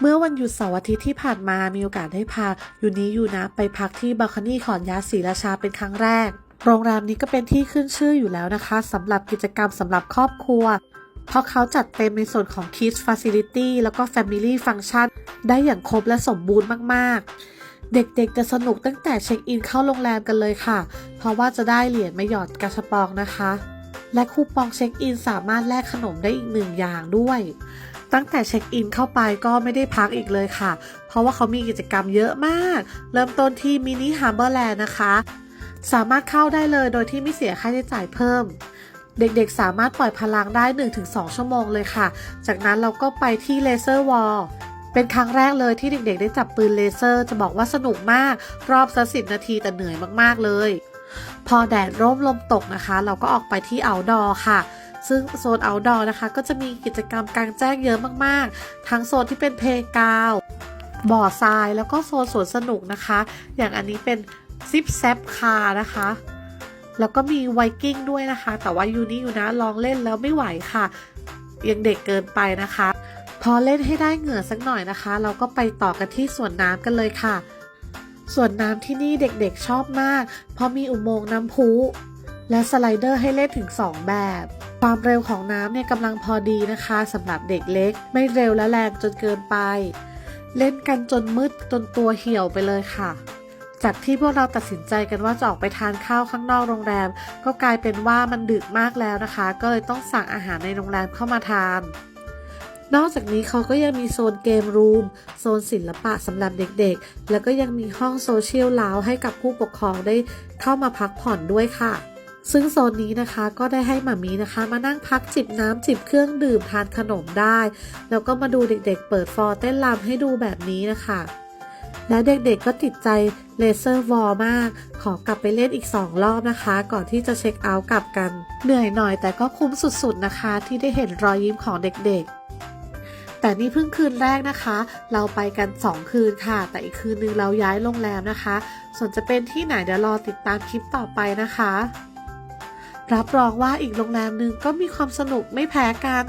เมื่อวันหยุดเสาร์อาทิตย์ที่ผ่านมามีโอกาสได้พายูนี้ยูนะไปพักที่บัลคานี่ขอนยาศรีราชาเป็นครั้งแรก โรงแรมนี้ก็เป็นที่ขึ้นชื่ออยู่แล้วนะคะสำหรับกิจกรรมสำหรับครอบครัว เพราะเขาจัดเต็มในส่วนของ Kids Facility แล้วก็ Family Function ได้อย่างครบและสมบูรณ์มาก ๆ เด็กๆจะสนุกตั้งแต่เช็คอินเข้าโรงแรมกันเลยค่ะ เพราะว่าจะได้เหรียญมาหยอดกระชบปองนะคะ และคูปองเช็คอินสามารถแลกขนมได้อีกหนึ่งอย่างด้วย ตั้งแต่เช็คอินเข้าไปก็ไม่ได้พักอีกเลยค่ะ เพราะว่าเขามีกิจกรรมเยอะมาก เริ่มต้นที่มินิฮาร์เบอร์แลนด์นะคะ สามารถเข้าได้เลยโดยที่ไม่เสียค่าใช้จ่ายเพิ่มเด็กๆ สามารถปล่อยพลังได้ 1-2 ชั่วโมงเลยค่ะ จากนั้นเราก็ไปที่เลเซอร์วอลเป็นครั้งแรกเลยที่เด็กๆ ได้จับปืนเลเซอร์ จะบอกว่าสนุกมาก รอบสักสินาทีแต่เหนื่อยมากๆเลย พอแดดร่มลมตกนะคะ เราก็ออกไปที่เอาดอค่ะ ซึ่งโซนเอาดอนะคะ ก็จะมีกิจกรรมกลางแจ้งเยอะมากๆ ทั้งโซนที่เป็นเพลกาวบ่อทรายแล้วก็โซนสวนสนุกนะคะ อย่างอันนี้เป็นซิปแซปคาร์นะคะ แล้วก็มีไวกิ้งด้วยนะคะ แต่ว่ายูนี่ยูนะลองเล่นแล้วไม่ไหวค่ะ ยังเด็กเกินไปนะคะ พอเล่นให้ได้เหงื่อสักหน่อยนะคะ เราก็ไปต่อกันที่สวนน้ำกันเลยค่ะ ส่วนน้ำที่นี่เด็กๆชอบมาก เพราะมีอุโมงค์น้ำพุ และสไลเดอร์ให้เล่นถึง 2 แบบ ความเร็วของน้ำเนี่ยกำลังพอดีนะคะสำหรับเด็กเล็ก ไม่เร็วและแรงจนเกินไป เล่นกันจนมืดจนตัวเหี่ยวไปเลยค่ะ จากที่พวกเราตัดสินใจกันว่าจะออกไปทานข้าวข้างนอกโรงแรม ก็กลายเป็นว่ามันดึกมากแล้วนะคะ ก็เลยต้องสั่งอาหารในโรงแรมเข้ามาทาน นอกจากนี้เขาก็ยังมีโซนเกมรูม โซนศิลปะสำหรับเด็กๆ แล้วก็ยังมีห้องโซเชียลลาวให้กับผู้ปกครองได้เข้ามาพักผ่อนด้วยค่ะ ซึ่งโซนนี้นะคะก็ได้ให้หมามีนะคะ มานั่งพักจิบน้ำจิบเครื่องดื่มทานขนมได้ แล้วก็มาดูเด็กๆ เปิดฟอร์เต้นรำให้ดูแบบนี้นะคะและเด็กๆก็ติดใจเลเซอร์วอลมาก ขอกลับไปเล่นอีก 2 รอบนะคะ ก่อนที่จะเช็คเอาท์กลับกัน เหนื่อยหน่อยแต่ก็คุ้มสุดๆนะคะ ที่ได้เห็นรอยยิ้มของเด็กๆ แต่นี่เพิ่งคืนแรกนะคะ เราไปกัน 2 คืนค่ะ แต่อีกคืนนึงเราย้ายโรงแรมนะคะ ส่วนจะเป็นที่ไหนเดี๋ยวรอติดตามคลิปต่อไปนะคะ รับรองว่าอีกโรงแรมหนึ่งก็มีความสนุกไม่แพ้กัน